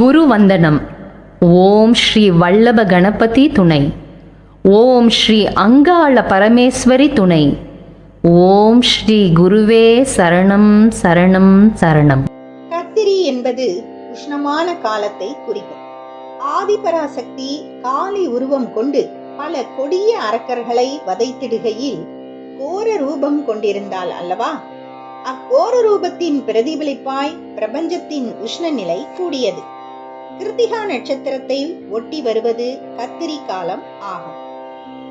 குரு வந்தனம் ஓம் ஸ்ரீ வல்லப கணபதி துணை. ஓம் ஸ்ரீ அங்காள பரமேஸ்வரி துணை. ஓம் ஸ்ரீ குருவே சரணம் சரணம் சரணம். கத்திரி என்பது உஷ்ணமான காலத்தை குறிக்கும். ஆதிபராசக்தி காளி உருவம் கொண்டு பல கொடிய அரக்கர்களை வதைத்திடுகையில் கோர ரூபம் கொண்டிருந்தாள் அல்லவா? அக்கோர ரூபத்தின் பிரதிபலிப்பாய் பிரபஞ்சத்தின் உஷ்ண நிலை கூடியது. கிருத்திகா நட்சத்திரத்தை ஒட்டி வருவது கத்திரி காலம் ஆகும்.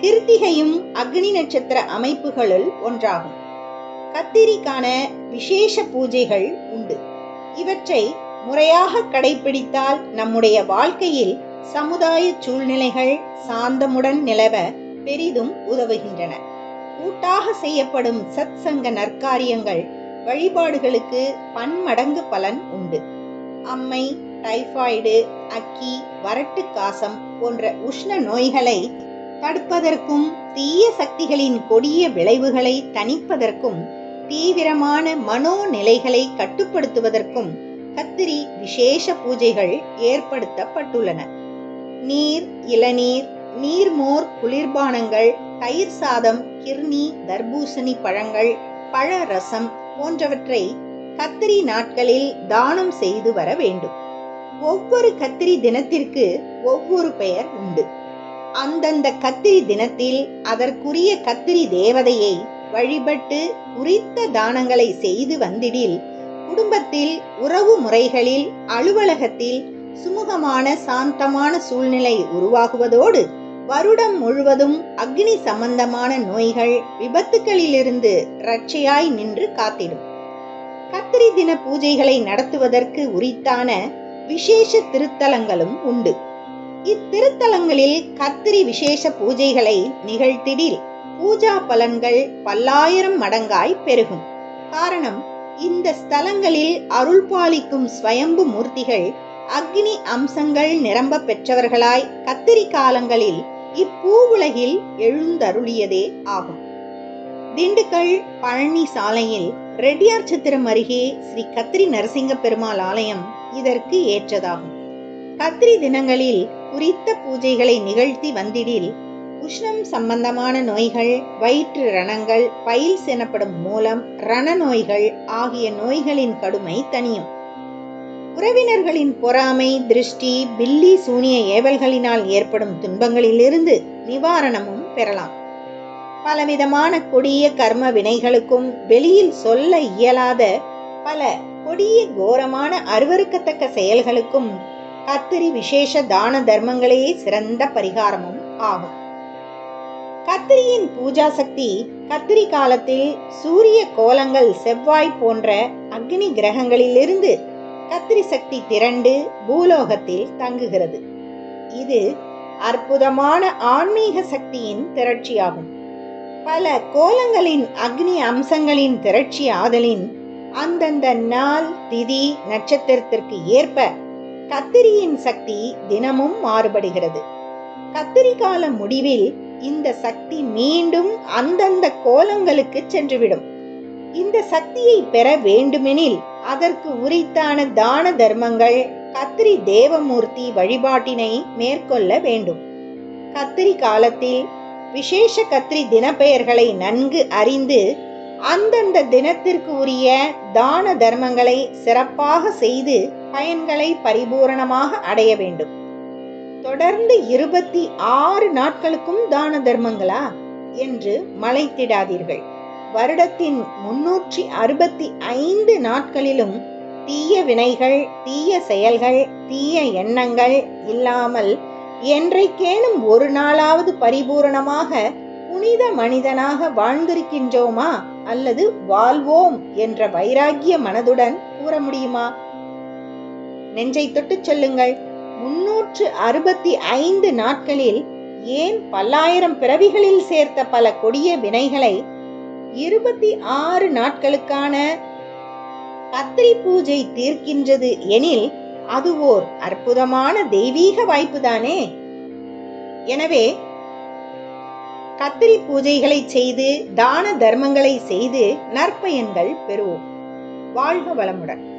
கிருத்திகையும் அக்னி நட்சத்திர அமைப்புகளுள் ஒன்றாகும். கத்திரிக்கான விசேஷ பூஜைகள் உண்டு. இவற்றை முறையாக கடைபிடித்தால் நம்முடைய வாழ்க்கையில் சமுதாய சூழ்நிலைகள் சாந்தமுடன் நிலவ பெரிதும் உதவுகின்றன. கூட்டாக செய்யப்படும் சத் சங்க நற்காரியங்கள் வழிபாடுகளுக்கு பன்மடங்கு பலன் உண்டு. அம்மை டைபாய்டு அக்கி வறட்டு காசம் போன்ற உஷ்ண நோய்களை தடுப்பதற்கும் தீய சக்திகளின் கொடிய விளைவுகளை தணிப்பதற்கும் தீவிரமான மனோநிலைகளை கட்டுப்படுத்துவதற்கும் கத்திரி விசேஷ பூஜைகள் ஏற்படுத்தப்பட்டுள்ளன. நீர் இளநீர் நீர்மோர் குளிர்பானங்கள் தயிர் சாதம் கிர்னி தர்பூசணி பழங்கள் பழ ரசம் போன்றவற்றை கத்திரி நாட்களில் தானம் செய்து வர வேண்டும். ஒவ்வொரு கத்திரி தினத்திற்கு ஒவ்வொரு பெயர் உண்டு. அந்தந்த கத்திரி தினத்தில் அதற்குரிய கத்திரி தேவதையை வழிபட்டு குறித்த தானங்களை செய்து வந்திடில் குடும்பத்தில் உறவு முறைகளில் அலுவலகத்தில் சுமூகமான சாந்தமான சூழ்நிலை உருவாகுவதோடு வருடம் முழுவதும் அக்னி சம்பந்தமான நோய்கள் விபத்துகளிலிருந்து ரட்சையாய் நின்று காத்திடும். கத்திரி தின பூஜைகளை நடத்துவதற்கு உரித்தான விசேஷ திருத்தலங்களும் உண்டு. இத்திருத்தலங்களில் கத்திரி விசேஷ பூஜைகளை நிகழ்த்திடில் பூஜா பலன்கள் பல்லாயிரம் மடங்காய் பெருகும். காரணம் இந்த ஸ்தலங்களில் அருள் பாலிக்கும் ஸ்வயம்பு மூர்த்திகள் அக்னி அம்சங்கள் நிரம்ப பெற்றவர்களாய் கத்திரி காலங்களில் இப்பூவுலகில் எழுந்தருளியதே ஆகும். திண்டுக்கல் பழனி சாலையில் ரெட்டியார் சத்திரம் அருகே ஸ்ரீ கத்திரி நரசிங்க பெருமாள் ஆலயம் இதற்கு ஏற்றதாகும். கத்திரி தினங்களில் குறித்த பூஜைகளை நிகழ்த்தி வந்திடில் உஷ்ணம் சம்பந்தமான நோய்கள் வயிற்று ரணங்கள் பைல்ஸ் எனப்படும் மூலம் ரண நோய்கள் ஆகிய நோய்களின் கடுமை தனியும் உறவினர்களின் பொறாமை திருஷ்டி பில்லி சூனிய ஏவல்களினால் ஏற்படும் துன்பங்களிலிருந்து நிவாரணமும் பெறலாம். பலவிதமான கொடிய கர்ம வினைகளுக்கும் வெளியில் சொல்ல இயலாத பல கொடிய கோரமான அருவருக்கத்தக்க செயல்களுக்கும் கத்திரி விசேஷ தான தர்மங்களே சிறந்த பரிகாரமும் ஆகும். கத்திரியின் பூஜா சக்தி கத்திரி காலத்தில் சூரிய கோலங்கள் செவ்வாய் போன்ற அக்னி கிரகங்களிலிருந்து கத்திரி சக்தி திரண்டு பூலோகத்தில் தங்குகிறது. இது அற்புதமான ஆன்மீக சக்தியின் திரட்சியாகும். பல கோலங்களின் அக்னி அம்சங்களின் திரட்சி ஆதலின் அந்தந்த நாள் திதி நட்சத்திரத்திற்கு ஏற்ப கத்திரியின் சக்தி தினமும் மாறுபடுகிறது. கத்திரி கால முடிவில் இந்த சக்தி மீண்டும் அந்தந்த கோலங்களுக்கு சென்றுவிடும். இந்த சக்தியை பெற வேண்டுமெனில் அதற்கு உரித்தான தான தர்மங்கள் கத்திரி தேவமூர்த்தி வழிபாட்டினை மேற்கொள்ள வேண்டும். கத்திரி காலத்தில் விசேஷ கத்திரி தினப்பெயர்களை நன்கு அறிந்து அந்தந்த தினத்திற்கு உரிய தான தர்மங்களை சிறப்பாக செய்து பயன்களை பரிபூரணமாக அடைய வேண்டும். தொடர்ந்து இருபத்தி ஆறு நாட்களுக்கும் தான தர்மங்களா? என்று மலைத்திடாதீர்கள். வருடத்தின் முன்னூற்றி அறுபத்தி ஐந்து நாட்களிலும் தீய வினைகள் தீய செயல்கள் தீய எண்ணங்கள் இல்லாமல் என்றைக்கேனும் ஒரு நாளாவது பரிபூரணமாக புனித மனிதனாக வாழ்ந்திருக்கின்றோமா அல்லது வாழ்வோம் என்ற வைராகிய மனதுடன் கூற முடியுமா? நெஞ்சை தொட்டுச் சொல்லுங்கள். முன்னூற்று அறுபத்தி ஐந்து நாட்களில் ஏன் பல்லாயிரம் பிறவிகளில் சேர்த்த பல கொடிய வினைகளை இருபத்தி ஆறு நாட்களுக்கான கத்திரி பூஜை தீர்க்கின்றது எனில் அது ஓர் அற்புதமான தெய்வீக வாய்ப்பு தானே எனவே கத்திரி பூஜைகளை செய்து தான தர்மங்களை செய்து நற்பயன்கள் பெறுவோம். வாழ்க வளமுடன்.